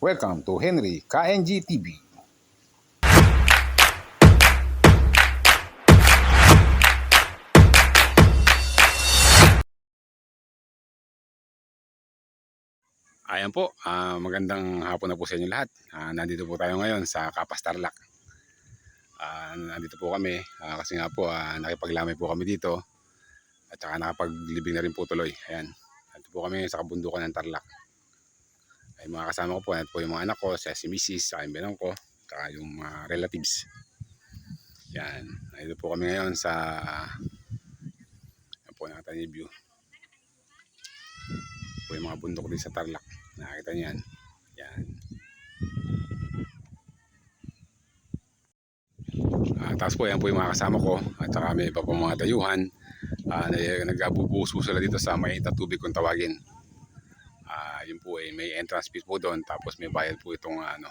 Welcome to Henry KNG TV. Ayan po, ah, magandang hapon na po sa inyo lahat. Ah, nandito po tayo ngayon sa Kapas Tarlac. Ah, nandito po kami ah, kasi nga po ah, nakipaglamay po kami dito at saka nakapaglibing na rin po tuloy. Ayan, nandito po kami sa kabundukan ng Tarlac. Ay mga kasama ko po, ayan po yung mga anak ko, siya si Mrs. saka yung benang ko, saka yung mga relatives. Yan, nandito po kami ngayon sa ayan po nakita niyo view. po yung mga bundok din sa Tarlac. Nakakita niyo yan. Yan. Ah, tapos po yan po yung mga kasama ko at saka may iba pa mga dayuhan. Ah, na, nag-abubuhos po sila dito sa may tubig kung tawagin. Ah, yun po eh, may entrance fee po doon tapos may bayad po itong ano.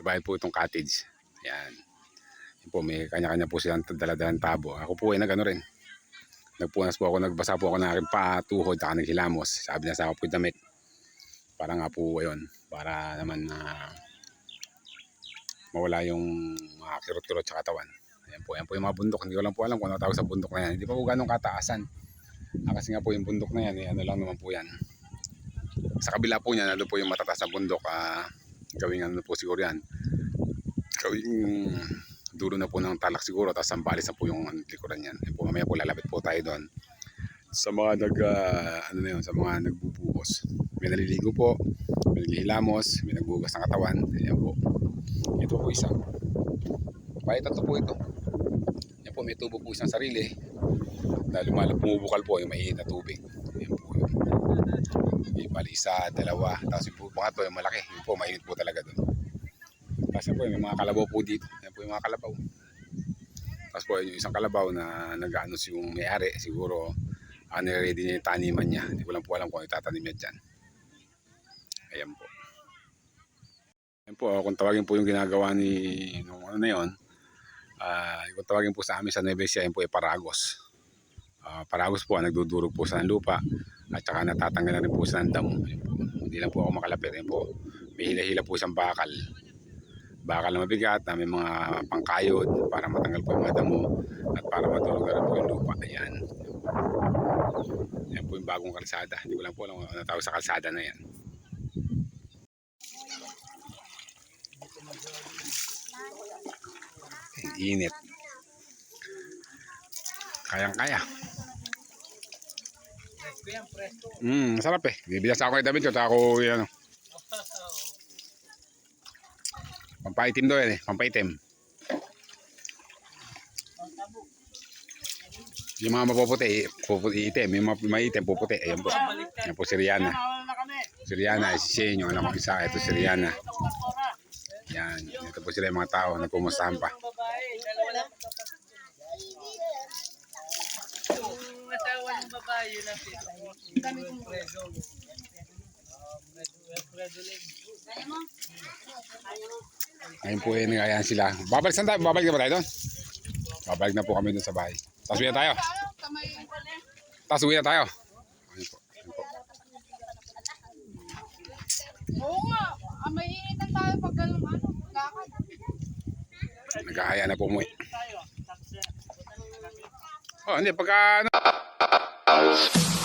May bayad po itong cottage. Yan. Yun po may kanya-kanya po silang daladalang tabo. Ako po ay nagano rin. Nagpunas po ako, nagbasa po ako ng aking paa, tuhod, saka naghilamos. Sabi niya sa ako po damit. Para nga po ayun, para naman na mawala yung mga kirot-kirot sa katawan. Ayan po, ayan po yung mga bundok. Hindi ko lang po alam kung ano tawag sa bundok na yan. Hindi pa po ganong kataasan. Ah, kasi nga po yung bundok na yan, eh, ano lang naman po yan. Sa kabila po niya, nandun po yung matataas na bundok. Ah, gawing ano po siguro yan. Gawing dulo na po ng talak siguro. Tapos sambalis na po yung ano, likuran yan. Ayan po, mamaya po lalapit po tayo doon. Sa mga nag, ah, ano na yun, sa mga nagbubuhos. May naliligo po, may naghihilamos, may nagbugas ng katawan. Ayan po. Ito po isa. Bali tatlo po ito. Yan po, may tubo po isang sarili. Dahil lumalap pumubukal po yung mainit na tubig. Yan po. May bali dalawa. Tapos yung po, pangatlo, yung malaki. Yun po, mainit po talaga doon. Tapos po, may mga kalabaw po dito. Yan po yung mga kalabaw. Tapos po, yung isang kalabaw na nag-anos yung may-ari, siguro, uh, nire-ready niya yung taniman niya. Hindi ko lang po alam kung ano itatanim niya dyan. Ayan po. Ayan po, kung tawagin po yung ginagawa ni nung ano na yun, ah kung tawagin po sa amin sa Nueva Ecija, yun po ay paragos. Ah, paragos po, nagdudurog po sa lupa at saka natatanggal na rin po sa ng damo. Hindi lang po ako makalapit. Po, may hila-hila po isang bakal. Bakal na mabigat na may mga pangkayod para matanggal po yung mga damo at para matulog na rin po yung lupa. Ayan. Ayan po yung bagong kalsada. Hindi ko lang po alam ano sa kalsada na yan. Init. Kayang-kaya. Mm, masarap eh. Bibilas ako kay David ko. Tsaka ako, yan, ano. Pampaitim daw yan eh. Pampaitim. Yung mga mapuputi, puputi itim. Yung maitim, puputi. Ayan po. Ayan po si Rihanna. Si Rihanna, Shane, yung anak ko isa. Ito si Rihanna. Yan. Ito po sila yung mga tao. Nagpumustahan pa. Asawa ng babae, yun ang preso. Ngayon po eh, nagayaan sila. Babalik saan tayo? Babalik na ba tayo doon? Babalik na po kami doon sa bahay. Tapos uwi na tayo. Tapos uwi na tayo. Ayun po. Ayun po. Oo nga, ah, may initan tayo pag ganun ano. Nagahaya na po umuwi. Oh, hindi. Pagka ano, Podcast.